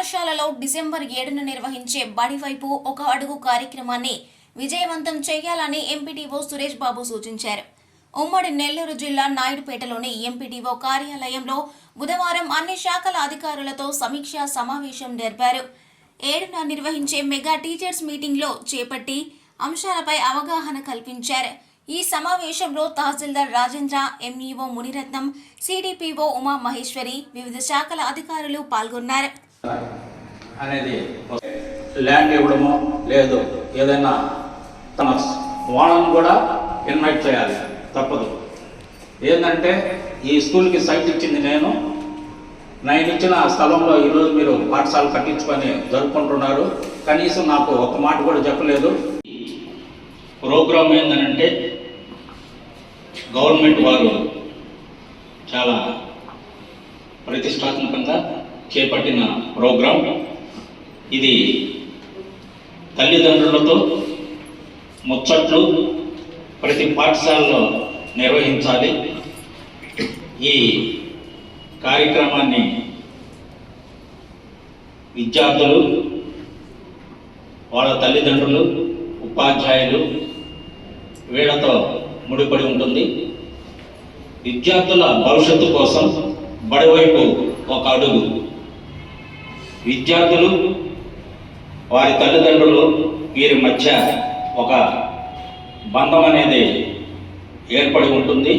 పాఠశాలలో డిసెంబర్ ఏడున నిర్వహించే బడివైపు ఒక అడుగు కార్యక్రమాన్ని విజయవంతం చేయాలని ఎంపీటీఓ సురేష్ బాబు సూచించారు. ఉమ్మడి నెల్లూరు జిల్లా నాయుడుపేటలోని ఎంపీటీఓ కార్యాలయంలో బుధవారం అన్ని శాఖల అధికారులతో సమీక్షా సమావేశం జరిపారు. ఏడున నిర్వహించే మెగా టీచర్స్ మీటింగ్లో చేపట్టి అంశాలపై అవగాహన కల్పించారు. ఈ సమావేశంలో తహసీల్దార్ రాజేంద్ర ఎంఈఓ మునిరత్నం సిడిపిఓ ఉమా మహేశ్వరి వివిధ శాఖల అధికారులు పాల్గొన్నారు. అనేది ల్యాండ్ ఇవ్వడము లేదు ఏదైనా తన వాళ్ళను కూడా ఇన్వైట్ చేయాలి. తప్పదు. ఏంటంటే ఈ స్కూల్కి సైట్ ఇచ్చింది నేను. నేను ఇచ్చిన స్థలంలో ఈరోజు మీరు పాఠశాల కట్టించుకొని జరుపుకుంటున్నారు. కనీసం నాకు ఒక మాట కూడా చెప్పలేదు. ప్రోగ్రామ్ ఏంటంటే గవర్నమెంట్ వారు చాలా ప్రతిష్టాత్మకంగా చేపట్టిన ప్రోగ్రాం. ఇది తల్లిదండ్రులతో ముచ్చట్లు ప్రతి పాఠశాలలో నిర్వహించాలి. ఈ కార్యక్రమాన్ని విద్యార్థులు వాళ్ళ తల్లిదండ్రులు ఉపాధ్యాయులు వీళ్ళతో ముడిపడి ఉంటుంది. విద్యార్థుల భవిష్యత్తు కోసం బడివైపు ఒక అడుగు. విద్యార్థులు వారి తల్లిదండ్రులు వీరి మధ్య ఒక బంధం అనేది ఏర్పడి ఉంటుంది.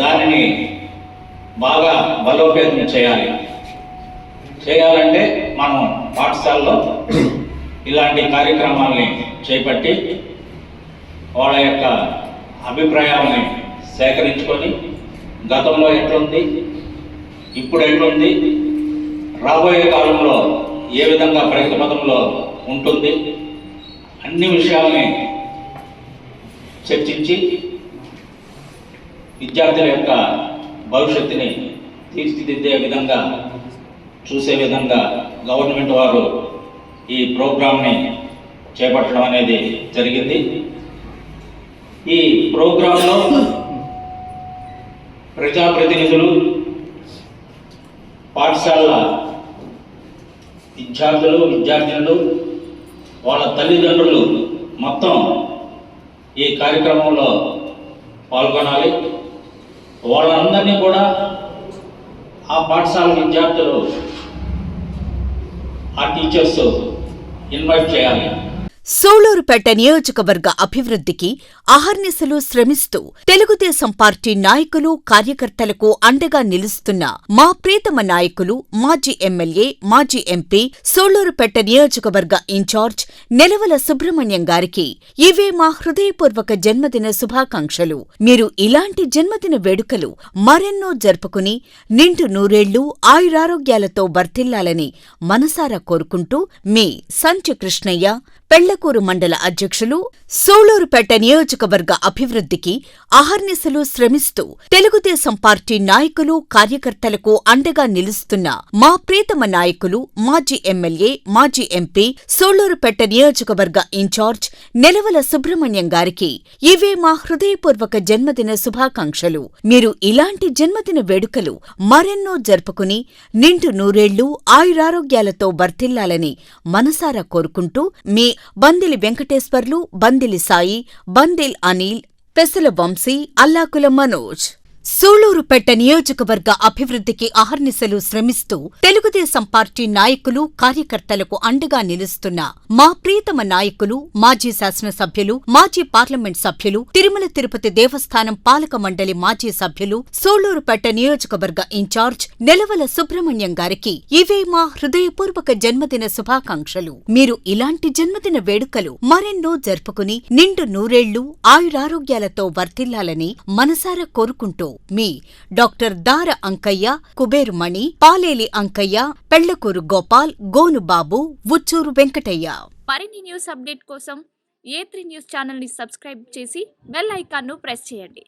దానిని బాగా బలోపేతం చేయాలి. చేయాలంటే మనం పాఠశాలలో ఇలాంటి కార్యక్రమాల్ని చేపట్టి వాళ్ళ యొక్క అభిప్రాయాలని సేకరించుకొని గతంలో ఎట్లుంది ఇప్పుడు ఎట్లుంది రాబోయే కాలంలో ఏ విధంగా ప్రగతి పథంలో ఉంటుంది అన్ని విషయాల్ని చర్చించి విద్యార్థుల యొక్క భవిష్యత్తుని తీర్చిదిద్దే విధంగా చూసే విధంగా గవర్నమెంట్ వారు ఈ ప్రోగ్రామ్ని చేపట్టడం అనేది జరిగింది. ఈ ప్రోగ్రాంలో ప్రజాప్రతినిధులు పాఠశాలల విద్యార్థులు విద్యార్థినులు వాళ్ళ తల్లిదండ్రులు మొత్తం ఈ కార్యక్రమంలో పాల్గొనాలి. వాళ్ళందరినీ కూడా ఆ పాఠశాల విద్యార్థులు ఆ టీచర్స్ ఇన్వైట్ చేయాలి. సోలూరుపేట నియోజకవర్గ అభివృద్ధికి అహర్నిశలు శ్రమిస్తూ తెలుగుదేశం పార్టీ నాయకులు కార్యకర్తలకు అండగా నిలుస్తున్న మా ప్రీతమ నాయకులు మాజీ ఎమ్మెల్యే మాజీ ఎంపీ సోలూరుపేట నియోజకవర్గ ఇన్ఛార్జ్ నెలవల సుబ్రహ్మణ్యం గారికి ఇవే మా హృదయపూర్వక జన్మదిన శుభాకాంక్షలు. మీరు ఇలాంటి జన్మదిన వేడుకలు మరెన్నో జరుపుకుని నిండు నూరేళ్ళు ఆయురారోగ్యాలతో వర్ధిల్లాలని మనసారా కోరుకుంటూ మీ సంచు కృష్ణయ్య పెళ్ళకూరు మండల అధ్యక్షులు సోలూరుపేట నియోజకవర్గ అభివృద్ధికి అహర్నిశలు శ్రమిస్తూ తెలుగుదేశం పార్టీ నాయకులు కార్యకర్తలకు అండగా నిలుస్తున్న మా ప్రీతమ నాయకులు మాజీ ఎమ్మెల్యే మాజీ ఎంపీ సోలూరుపేట నియోజకవర్గ ఇన్ఛార్జ్ నెలవల సుబ్రహ్మణ్యం గారికి ఇవే మా హృదయపూర్వక జన్మదిన శుభాకాంక్షలు. మీరు ఇలాంటి జన్మదిన వేడుకలు మరెన్నో జరుపుకుని నిండు నూరేళ్ళు ఆయురారోగ్యాలతో వర్తిల్లాలని మనసారా కోరుకుంటూ మీ బందిలి వెంకటేశ్వర్లు బందిలి సాయి బందిల్ అనిల్ పెసల వంశీ అల్లాకుల మనోజ్. సూళూరుపేట నియోజకవర్గ అభివృద్ధికి అహర్నిశలు శ్రమిస్తూ తెలుగుదేశం పార్టీ నాయకులు కార్యకర్తలకు అండగా నిలుస్తున్న మా ప్రీతమ నాయకులు మాజీ శాసనసభ్యులు మాజీ పార్లమెంట్ సభ్యులు తిరుమల తిరుపతి దేవస్థానం పాలక మండలి మాజీ సభ్యులు సూళూరుపేట నియోజకవర్గ ఇన్ఛార్జ్ నెలవల సుబ్రహ్మణ్యం గారికి ఇవే మా హృదయపూర్వక జన్మదిన శుభాకాంక్షలు. మీరు ఇలాంటి జన్మదిన వేడుకలు మరెన్నో జరుపుకుని నిండు నూరేళ్ళు ఆయురారోగ్యాలతో వర్తిల్లాలని మనసారా కోరుకుంటూ మీ డాక్టర్ దార అంకయ్య కుబేరుమణి పాలేలి అంకయ్య పెళ్ళకూరు గోపాల్ గోనుబాబు ఉచ్చూరు వెంకటయ్య. మరిన్ని న్యూస్ అప్డేట్ కోసం ఏ త్రీ న్యూస్ ఛానల్ని సబ్స్క్రైబ్ చేసి బెల్ ఐకాన్ను ప్రెస్ చేయండి.